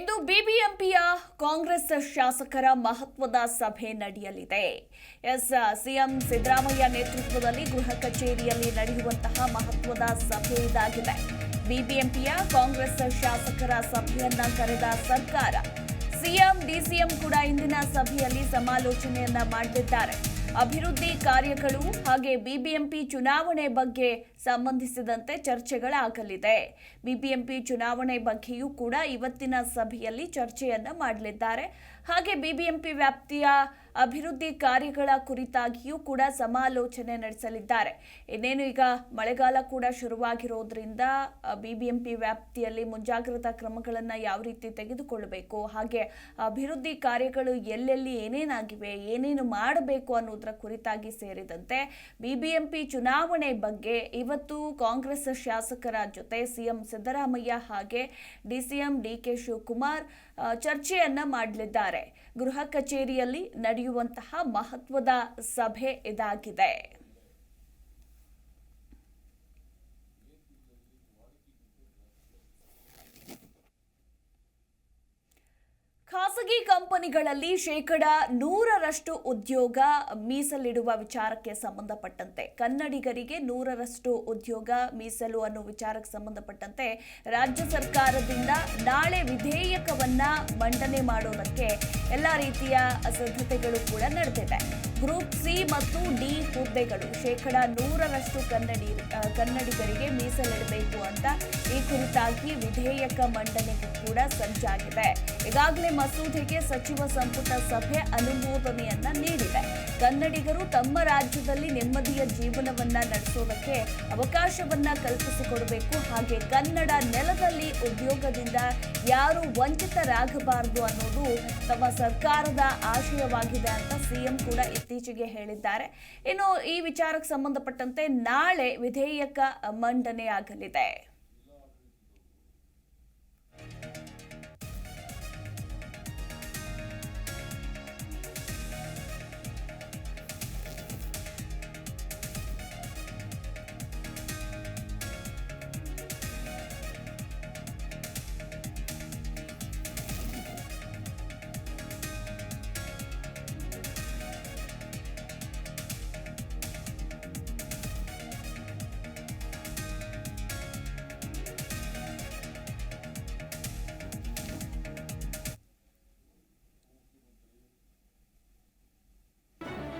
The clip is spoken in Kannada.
ಇಂದು ಬಿಬಿಎಂಪಿಯ ಕಾಂಗ್ರೆಸ್ ಶಾಸಕರ ಮಹತ್ವದ ಸಭೆ ನಡೆಯಲಿದೆ. ಎಸ್, ಸಿಎಂ ಸಿದ್ದರಾಮಯ್ಯ ನೇತೃತ್ವದಲ್ಲಿ ಗೃಹ ಕಚೇರಿಯಲ್ಲಿ ನಡೆಯುವಂತಹ ಮಹತ್ವದ ಸಭೆ ಇದಾಗಿದೆ. ಬಿಬಿಎಂಪಿಯ ಕಾಂಗ್ರೆಸ್ ಶಾಸಕರ ಸಭೆಯನ್ನ ಕರೆದ ಸರ್ಕಾರ, ಸಿಎಂ, ಡಿಸಿಎಂ ಕೂಡ ಇಂದಿನ ಸಭೆಯಲ್ಲಿ ಸಮಾಲೋಚನೆಯನ್ನ ಮಾಡಲಿದ್ದಾರೆ ಅಭಿವೃದ್ಧಿ ಕಾರ್ಯಗಳು ಹಾಗೆ ಬಿಬಿಎಂಪಿ ಚುನಾವಣೆ ಬಗ್ಗೆ ಸಂಬಂಧಿಸಿದಂತೆ ಚರ್ಚೆಗಳಾಗಲಿದೆ. ಬಿಬಿಎಂಪಿ ಚುನಾವಣೆ ಬಗ್ಗೆಯೂ ಕೂಡ ಇವತ್ತಿನ ಸಭೆಯಲ್ಲಿ ಚರ್ಚೆಯನ್ನು ಮಾಡಲಿದ್ದಾರೆ. ಹಾಗೆ ಬಿಬಿಎಂಪಿ ವ್ಯಾಪ್ತಿಯ ಅಭಿವೃದ್ಧಿ ಕಾರ್ಯಗಳ ಕುರಿತಾಗಿಯೂ ಕೂಡ ಸಮಾಲೋಚನೆ ನಡೆಸಲಿದ್ದಾರೆ. ಇನ್ನೇನು ಈಗ ಮಳೆಗಾಲ ಕೂಡ ಶುರುವಾಗಿರೋದ್ರಿಂದ ಬಿಬಿಎಂಪಿ ವ್ಯಾಪ್ತಿಯಲ್ಲಿ ಮುಂಜಾಗ್ರತಾ ಕ್ರಮಗಳನ್ನು ಯಾವ ರೀತಿ ತೆಗೆದುಕೊಳ್ಳಬೇಕು, ಹಾಗೆ ಅಭಿವೃದ್ಧಿ ಕಾರ್ಯಗಳು ಎಲ್ಲೆಲ್ಲಿ ಏನೇನಾಗಿವೆ, ಏನೇನು ಮಾಡಬೇಕು ಅನ್ನೋದರ ಕುರಿತಾಗಿ ಸೇರಿದಂತೆ ಬಿಬಿಎಂಪಿ ಚುನಾವಣೆ ಬಗ್ಗೆ ಇವತ್ತು ಕಾಂಗ್ರೆಸ್ ಶಾಸಕರ ಜೊತೆ ಸಿಎಂ ಸಿದ್ದರಾಮಯ್ಯ ಹಾಗೆ ಡಿಸಿಎಂ ಡಿಕೆ ಶಿವಕುಮಾರ್ ಚರ್ಚೆಯನ್ನು ಮಾಡಲಿದ್ದಾರೆ. ಗೃಹ ಕಚೇರಿಯಲ್ಲಿ ನಡೆಯುವಂತಹ ಮಹತ್ವದ ಸಭೆ ಇದಾಗಿದೆ. ಖಾಸಗಿ ಕಂಪನಿಗಳಲ್ಲಿ ಶೇಕಡ ನೂರರಷ್ಟು ಉದ್ಯೋಗ ಮೀಸಲಿಡುವ ವಿಚಾರಕ್ಕೆ ಸಂಬಂಧಪಟ್ಟಂತೆ. ಕನ್ನಡಿಗರಿಗೆ ನೂರರಷ್ಟು ಉದ್ಯೋಗ ಮೀಸಲು ಅನ್ನೋ ವಿಚಾರಕ್ಕೆ ಸಂಬಂಧಪಟ್ಟಂತೆ ರಾಜ್ಯ ಸರ್ಕಾರದಿಂದ ನಾಳೆ ವಿಧೇಯಕವನ್ನ ಮಂಡನೆ ಮಾಡೋದಕ್ಕೆ ಎಲ್ಲ ರೀತಿಯ ಸಿದ್ಧತೆಗಳು ಕೂಡ ನಡೆದಿದೆ. ಗ್ರೂಪ್ ಸಿ ಮತ್ತು ಡಿ ಹುದ್ದೆಗಳು ಶೇಕಡ ನೂರರಷ್ಟು ಕನ್ನಡಿ ಕನ್ನಡಿಗರಿಗೆ ಮೀಸಲಿಡಬೇಕು ಅಂತ ಈ ಕುರಿತಾಗಿ ವಿಧೇಯಕ ಮಂಡನೆಗೂ ಕೂಡ ಸಜ್ಜಾಗಿದೆ. ಈಗಾಗಲೇ ಮಸೂದೆಗೆ ಸಚಿವ ಸಂಪುಟ ಸಭೆ ಅನುಮೋದನೆಯನ್ನ ನೀಡಿದೆ. ಕನ್ನಡಿಗರು ತಮ್ಮ ರಾಜ್ಯದಲ್ಲಿ ನೆಮ್ಮದಿಯ ಜೀವನವನ್ನ ನಡೆಸೋದಕ್ಕೆ ಅವಕಾಶವನ್ನ ಕಲ್ಪಿಸಿಕೊಡಬೇಕು. ಹಾಗೆ ಕನ್ನಡ ನೆಲದಲ್ಲಿ ಉದ್ಯೋಗದಿಂದ ಯಾರು ವಂಚಿತರಾಗಬಾರದು ಅನ್ನೋದು ತಮ್ಮ ಸರ್ಕಾರದ ಆಶಯವಾಗಿದೆ ಅಂತ ಸಿಎಂ ಕೂಡ ಇತ್ತೀಚೆಗೆ ಹೇಳಿದ್ದಾರೆ. ಇನ್ನು ಈ ವಿಚಾರಕ್ಕೆ ಸಂಬಂಧಪಟ್ಟಂತೆ ನಾಳೆ ವಿಧೇಯಕ ಮಂಡನೆಯಾಗಲಿದೆ.